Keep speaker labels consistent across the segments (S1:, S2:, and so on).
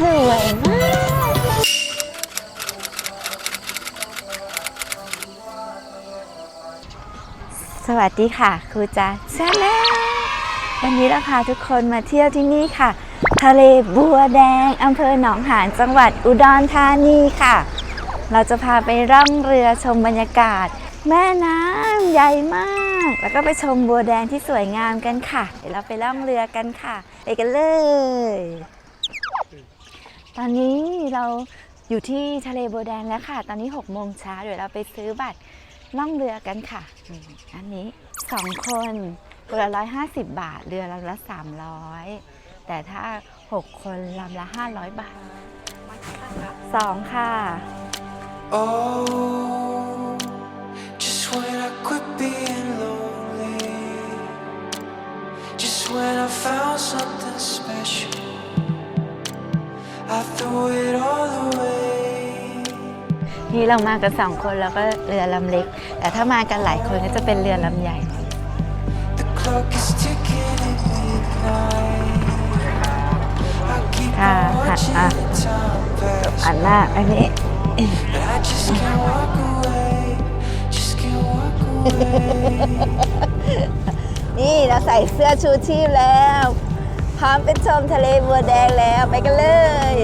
S1: สวยมากสวัสดีค่ะครูจ๋าชาแนลวันนี้เราพาทุกคนมาเที่ยวที่นี่ค่ะ ทะเลบัวแดงอำเภอหนองหานจังหวัดอุดรธานีค่ะ เราจะพาไปร่องเรือชมบรรยากาศ แม่น้ำใหญ่มาก แล้วก็ไปชมบัวแดงที่สวยงามกันค่ะ เดี๋ยวเราไปล่องเรือกันค่ะ ไปกันเลย ตอนนี้เราอยู่ที่ทะเลบัวแดงแล้วค่ะ ตอนนี้6โมงเช้าเดี๋ยวเราไปซื้อบัตรล่องเรือกันค่ะอันนี้สองคนคนละร้อยห้าสิบบาท เรือลำละสามร้อยแต่ถ้า6คนลำละ500บาทสองค่ะ
S2: Oh, just when I quit being lonely, just when I found something special, I threw it all away.
S1: นี่เรามากันสองคนแล้วก็เรือลำเล็ก แต่ถ้ามากันหลายคนก็จะเป็นเรือลำใหญ่
S2: The clock is ticking at midnight. I keep
S1: Ah,
S2: on watching
S1: ah.
S2: the time pass,
S1: อันหน้าอันนี้
S2: but I just can't walk away. Just can't walk away.
S1: นี่เราใส่เสื้อชูชีพแล้ว พร้อมไปชมทะเลบัวแดงแล้วไปกันเลย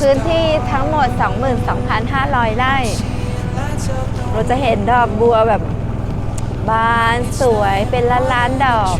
S1: พื้นที่ทั้งหมด 22,500 ไร่ เราจะเห็นดอกบัวแบบบานสวยเป็นล้านล้านๆดอก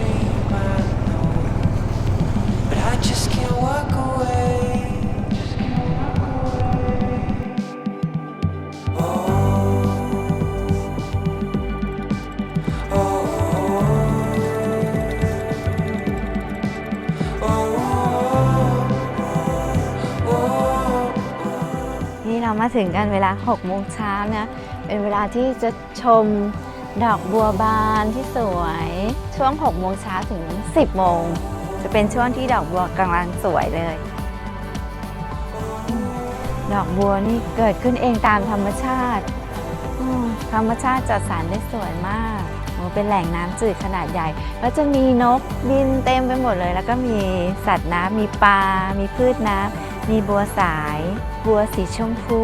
S1: มาถึงกันเวลา 6 โมงเช้านะ เป็นเวลาที่จะชมดอกบัวบานที่สวย ช่วง 6 โมงเช้าถึง 10 โมง จะเป็นช่วงที่ดอกบัวกำลังสวยเลย ดอกบัวนี่เกิดขึ้นเองตามธรรมชาติ ธรรมชาติจัดสรรได้สวยมากเป็นแหล่งน้ำจืดขนาดใหญ่ แล้วจะมีนกบินเต็มไปหมดเลย แล้วก็มีสัตว์น้ำมีปลา มีพืชน้ำมีบัวสาย บัวสีชมพู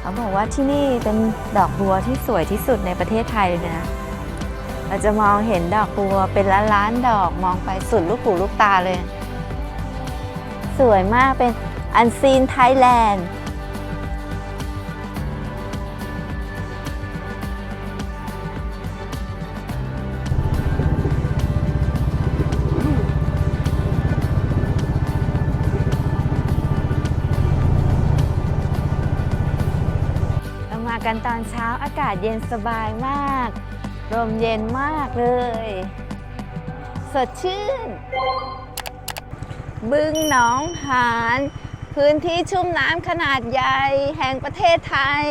S1: เขาบอกว่าที่นี่เป็นดอกบัวที่สวยที่สุดในประเทศไทยเลยนะ เราจะมองเห็นดอกบัวเป็นล้านล้านๆดอกมองไปสุดลูกหูลูกตาเลย สวยมากเป็นอันซีนไทยแลนด์ กันตอนเช้าอากาศเย็นสบายมากลมเย็นมากเลย สดชื่น บึงหนองหาน พื้นที่ชุ่มน้ำขนาดใหญ่แห่งประเทศไทย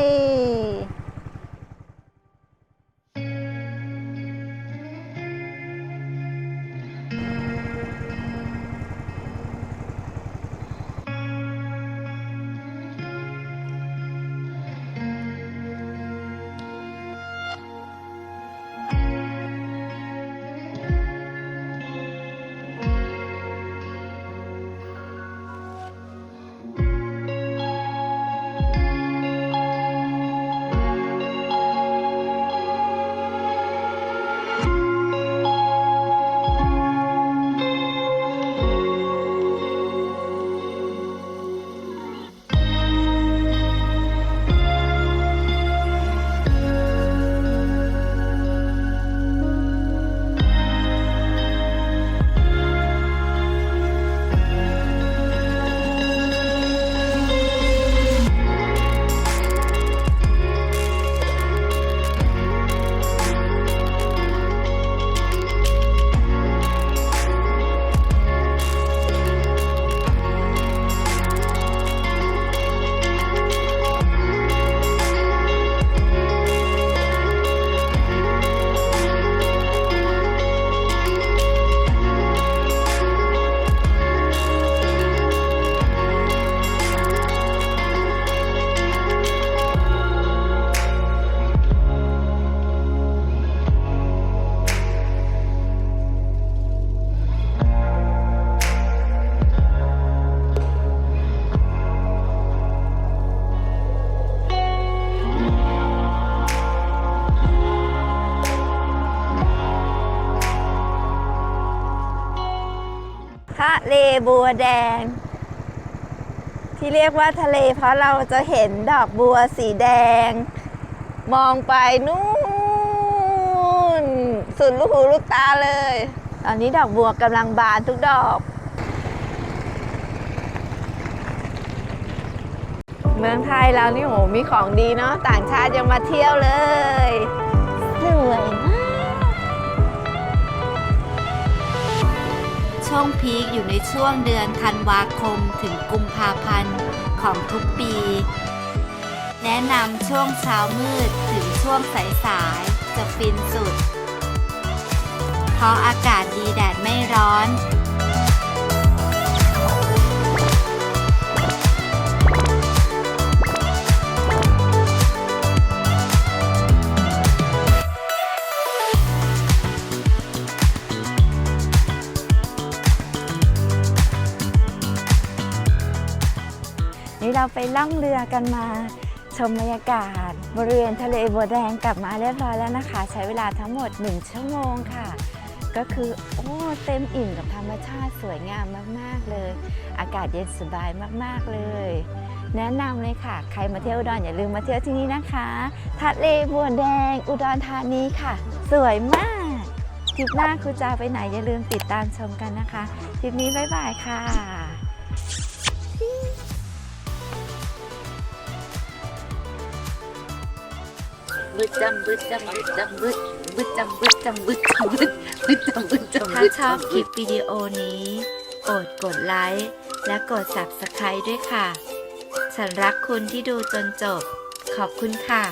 S1: เลบัวแดง ที่เรียกว่าทะเลเพราะเราจะเห็นดอกบัวสีแดง มองไปนู่นสุดลูกหูลูกตาเลย ตอนนี้ดอกบัวกำลังบานทุกดอกเมืองไทยเรานี่โหมีของดีเนาะต่างชาติยังมาเที่ยวเลย สวยมาก
S3: ช่วงพีคอยู่ในช่วงเดือนธันวาคมถึงกุมภาพันธ์ของทุกปี แนะนำช่วงเช้ามืดถึงช่วงสายๆจะฟินสุด เพราะอากาศดีแดดไม่ร้อ
S1: น เราไปล่องเรือกันมาชมบรรยากาศ บริเวณทะเลบัวแดงกลับมาเรียบร้อยแล้วนะคะ ใช้เวลาทั้งหมด 1 ชั่วโมงค่ะ ก็คือโอ้เต็มอิ่มกับธรรมชาติสวยงามมาก ๆ เลย อากาศเย็นสบายมาก ๆ เลย แนะนำเลยค่ะ ใครมาเที่ยวอุดรอย่าลืมมาเที่ยวที่นี่นะคะทะเลบัวแดง อุดรธานีค่ะ สวยมากทริปหน้าครูจะไปไหนอย่าลืมติดตามชมกันนะคะทริปนี้บ๊ายบายค่ะ
S3: บึดจำบึดจำบึดจำบึดบึดจำบึดจำบึดจำบึดบึดจำบึดจำถ้าชอบคลิปวิดีโอนี้โปรดกดไลค์และกด Subscribe ด้วยค่ะ ฉันรักคุณที่ดูจนจบ ขอบคุณค่ะ